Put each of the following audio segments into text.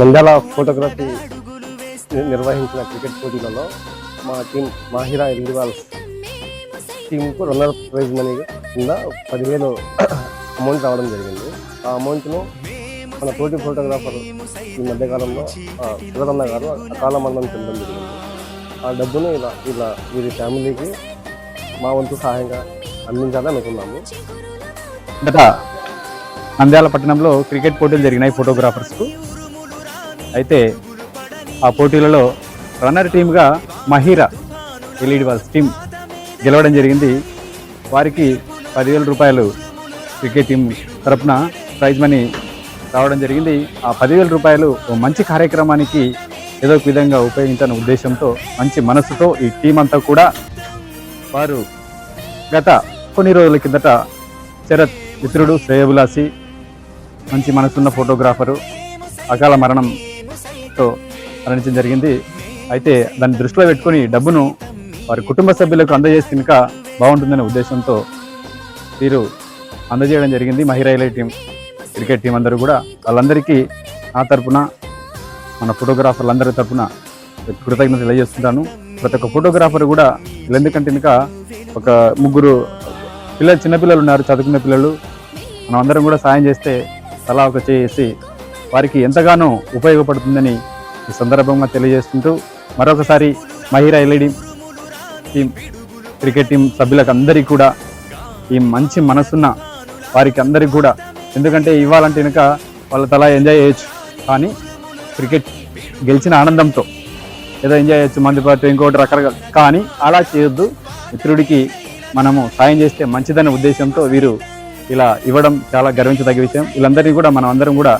Nandyal photography నిర్వహించిన cricket పోటీలలో మా టీం మాహిరా ఇండివాల్స్ టీంకు రన్నర్ ప్రైజ్ మనీ కింద పదివేలు అమౌంట్ రావడం జరిగింది. ఆ అమౌంట్ను మన తోటి ఫోటోగ్రాఫర్ ఈ మధ్యకాలంలో ఆ, శివరన్న గారు అకాల మరణం చెందడం జరిగింది. ఆ డబ్బును ఇలా ఇలా వీరి ఫ్యామిలీకి మా వంతు సహాయంగా అందించాలని అనుకున్నాము. గత నంద్యాల పట్టణంలో క్రికెట్ పోటీలు జరిగినాయి ఫోటోగ్రాఫర్స్కు. అయితే ఆ పోటీలలో రన్నర్ టీమ్గా మహిరా ఎల్ఈడి వాల్స్ టీం గెలవడం జరిగింది. వారికి పదివేల రూపాయలు క్రికెట్ టీం తరపున ప్రైజ్ మనీ రావడం జరిగింది. ఆ పదివేల రూపాయలు ఓ మంచి కార్యక్రమానికి ఏదో ఒక విధంగా ఉపయోగించాలనే ఉద్దేశంతో మంచి మనసుతో ఈ టీం అంతా కూడా వారు గత కొన్ని రోజుల కిందట శరత్ మిత్రుడు శ్రేయబులాసి మంచి మనసున్న ఫోటోగ్రాఫరు. అకాల మరణంతో మరణించడం జరిగింది. అయితే దాన్ని దృష్టిలో పెట్టుకొని డబ్బును వారి కుటుంబ సభ్యులకు అందజేస్తే ఇంకా బాగుంటుందనే ఉద్దేశంతో వీరు అందజేయడం జరిగింది. మహిళ టీం క్రికెట్ టీం అందరూ కూడా. వాళ్ళందరికీ నా తరపున మన ఫోటోగ్రాఫర్లందరి తరపున కృతజ్ఞతలు తెలియజేస్తుంటాను ప్రతి ఒక్క ఫోటోగ్రాఫర్ కూడా ఎందుకంటే ఇంకా ఒక ముగ్గురు పిల్లలు చిన్నపిల్లలు ఉన్నారు చదువుకున్న పిల్లలు. మనం అందరం కూడా సాయం చేస్తే తలా ఒక చేసి వారికి ఎంతగానో ఉపయోగపడుతుందని ఈ సందర్భంగా తెలియజేస్తుంటూ మరొకసారి Mahira LED team cricket team సభ్యులకు అందరికీ కూడా ఈ మంచి మనసున్న వారికి అందరికీ కూడా. ఎందుకంటే ఇవ్వాలంటే కనుక వాళ్ళ తలా ఎంజాయ్ చేయొచ్చు. కానీ క్రికెట్ గెలిచిన ఆనందంతో ఏదో ఎంజాయ్ చేయొచ్చు మంది పాటు ఇంకోటి రకరకాల. కానీ అలా చేయొద్దు. మిత్రుడికి మనము సాయం చేస్తే మంచిదనే ఉద్దేశంతో వీరు ఇలా ఇవ్వడం చాలా గర్వించదగ్గ విషయం. వీళ్ళందరినీ కూడా మనం అందరం కూడా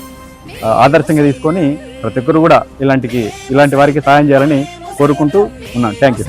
ఆదర్శంగా తీసుకొని ప్రతి ఒక్కరు కూడా ఇలాంటికి ఇలాంటి వారికి సాయం చేయాలని కోరుకుంటూ ఉన్నాను. Thank you